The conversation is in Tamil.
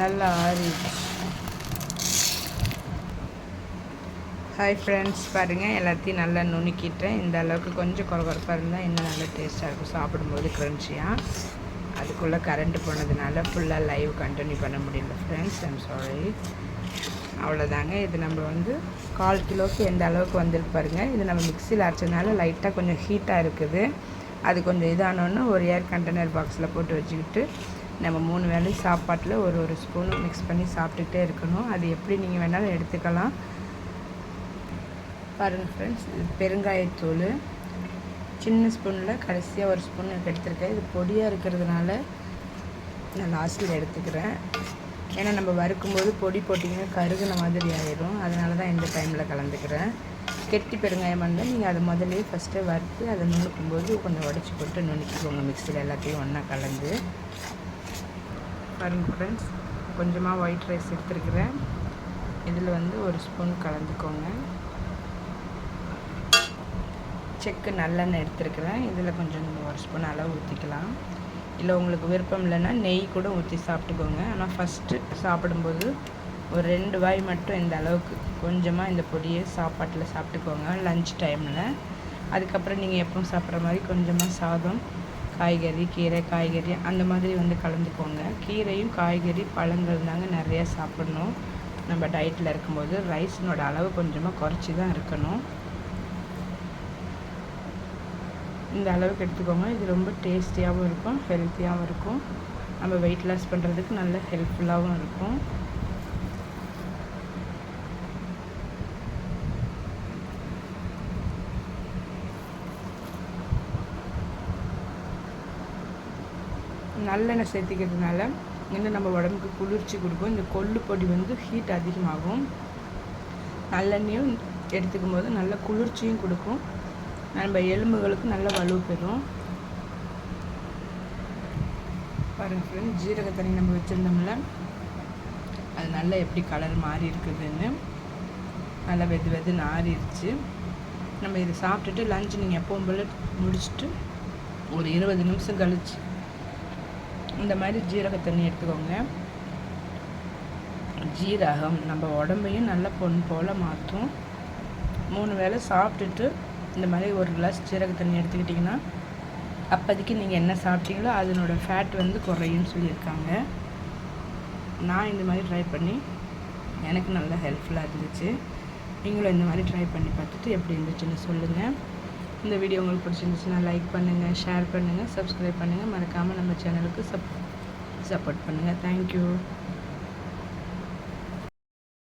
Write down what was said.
நல்லா ஆறிடுச்சு. ஹாய் ஃப்ரெண்ட்ஸ் பாருங்கள் எல்லாத்தையும் நல்லா நுணுக்கிட்டேன். இந்த அளவுக்கு கொஞ்சம் குறகுறப்பாக இருந்தால் இன்னும் நல்லா டேஸ்ட்டாக இருக்கும். சாப்பிடும்போது க்ரன்ச்சியாக அதுக்குள்ளே கரண்ட் போனதுனால ஃபுல்லாக லைவ் கண்டினியூ பண்ண முடியல ஃப்ரெண்ட்ஸ் ஐம் சாரி அவ்வளோதாங்க இது நம்ம வந்து கால் கிலோவுக்கு எந்த அளவுக்கு வந்துருக்கு பாருங்கள் இது நம்ம மிக்சியில் அரைச்சதுனால லைட்டாக கொஞ்சம் ஹீட்டாக இருக்குது. அது கொஞ்சம் இதானோன்னு ஒரு ஏர் கண்டெய்னர் பாக்ஸில் போட்டு வச்சுக்கிட்டு நம்ம மூணு வேளையும் சாப்பாட்டில் ஒரு ஒரு ஸ்பூனும் மிக்ஸ் பண்ணி சாப்பிட்டுக்கிட்டே இருக்கணும். அது எப்படி நீங்கள் வேணாலும் எடுத்துக்கலாம். பாருங்கள் ஃப்ரெண்ட்ஸ் இது பெருங்காயத்தூள். சின்ன ஸ்பூனில் கடைசியாக ஒரு ஸ்பூன் எடுத்துருக்கேன். இது பொடியாக இருக்கிறதுனால நான் லாஸ்ட்டில் எடுத்துக்கிறேன். ஏன்னா நம்ம வறுக்கும்போது பொடி போட்டிங்கன்னா கருகுன மாதிரி ஆயிடும் அதனால தான் இந்த டைமில் கலந்துக்கிறேன். கெட்டி பெருங்காயம் இருந்தால் நீங்கள் அதை முதல்லையே ஃபஸ்ட்டு வறுத்து அதை நுணுக்கும்போது கொஞ்சம் உடச்சி போட்டு நுணுக்கிக்கோங்க மிக்சியில் எல்லாத்தையும் ஒன்றா கலந்து. பாருங்கள் ஃப்ரெண்ட்ஸ் கொஞ்சமாக ஒயிட் ரைஸ் எடுத்துருக்குறேன். இதில் வந்து ஒரு ஸ்பூன் கலந்துக்கோங்க. செக்கு நல்லெண்ணெய் எடுத்துருக்குறேன். இதில் கொஞ்சம் ஒரு ஸ்பூன் அளவு ஊற்றிக்கலாம் இல்லை உங்களுக்கு விருப்பம் இல்லைன்னா நெய் கூட ஊற்றி சாப்பிட்டுக்கோங்க. ஆனால் ஃபஸ்ட்டு சாப்பிடும்போது ஒரு ரெண்டு வாய் மட்டும் இந்த அளவுக்கு கொஞ்சமாக இந்த பொடியை சாப்பாட்டில் சாப்பிட்டுக்கோங்க லஞ்ச் டைமில் அதுக்கப்புறம் நீங்கள் எப்பவும் சாப்பிட்ற மாதிரி கொஞ்சமாக சாதம் காய்கறி கீரை காய்கறி அந்த மாதிரி வந்து கலந்துக்கோங்க. கீரையும் காய்கறி பழங்கள் தாங்க நிறையா சாப்பிடணும். நம்ம டயட்டில் இருக்கும்போது ரைஸினோட அளவு கொஞ்சமாக குறைச்சி தான் இருக்கணும். இந்த அளவுக்கு எடுத்துக்கோங்க. இது ரொம்ப டேஸ்டியாகவும் இருக்கும் ஹெல்த்தியாகவும் இருக்கும். நம்ம வெயிட் லாஸ் பண்ணுறதுக்கு நல்ல ஹெல்ப்ஃபுல்லாகவும் இருக்கும். நல்லெண்ணெய் சேர்த்திக்கிறதுனால இன்னும் நம்ம உடம்புக்கு குளிர்ச்சி கொடுக்கும். இந்த கொள்ளு பொடி வந்து ஹீட் அதிகமாகும். நல்லெண்ணையும் எடுத்துக்கும் போது நல்ல குளிர்ச்சியும் கொடுக்கும். நம்ம எலும்புகளுக்கு நல்ல வலு பெறும். பாருங்கள் ஃப்ரெண்ட் ஜீரகத்தண்ணி நம்ம வச்சுருந்தோம்ல. அது நல்லா எப்படி கலர் மாறி இருக்குதுன்னு நல்லா வெது வெதுன்னு ஆறிடுச்சு நம்ம இதை சாப்பிட்டுட்டு லஞ்ச் நீங்கள் எப்பவும் போல் முடிச்சுட்டு ஒரு இருபது நிமிஷம் கழிச்சு இந்த மாதிரி ஜீரக தண்ணி எடுத்துக்கோங்க. ஜீரகம் நம்ம உடம்பையும் நல்ல பொன் போல் மாற்றும். மூணு வேளை சாப்பிட்டுட்டு இந்த மாதிரி ஒரு கிளாஸ் ஜீரக தண்ணி எடுத்துக்கிட்டிங்கன்னா அப்போதைக்கு நீங்கள் என்ன சாப்பிட்டீங்களோ அதனோட ஃபேட் வந்து குறையும்னு சொல்லியிருக்காங்க. நான் இந்த மாதிரி ட்ரை பண்ணி எனக்கு நல்ல ஹெல்ப்ஃபுல்லாக இருந்துச்சு. நீங்களும் இந்த மாதிரி ட்ரை பண்ணி பார்த்துட்டு எப்படி இருந்துச்சுன்னு சொல்லுங்கள் இந்த வீடியோ உங்களுக்கு பிடிச்சிருந்துச்சுன்னா லைக் பண்ணுங்கள் ஷேர் பண்ணுங்கள் சப்ஸ்கிரைப் பண்ணுங்கள் மறக்காமல் நம்ம சேனலுக்கு சப் சப்போர்ட் பண்ணுங்கள் தேங்க்யூ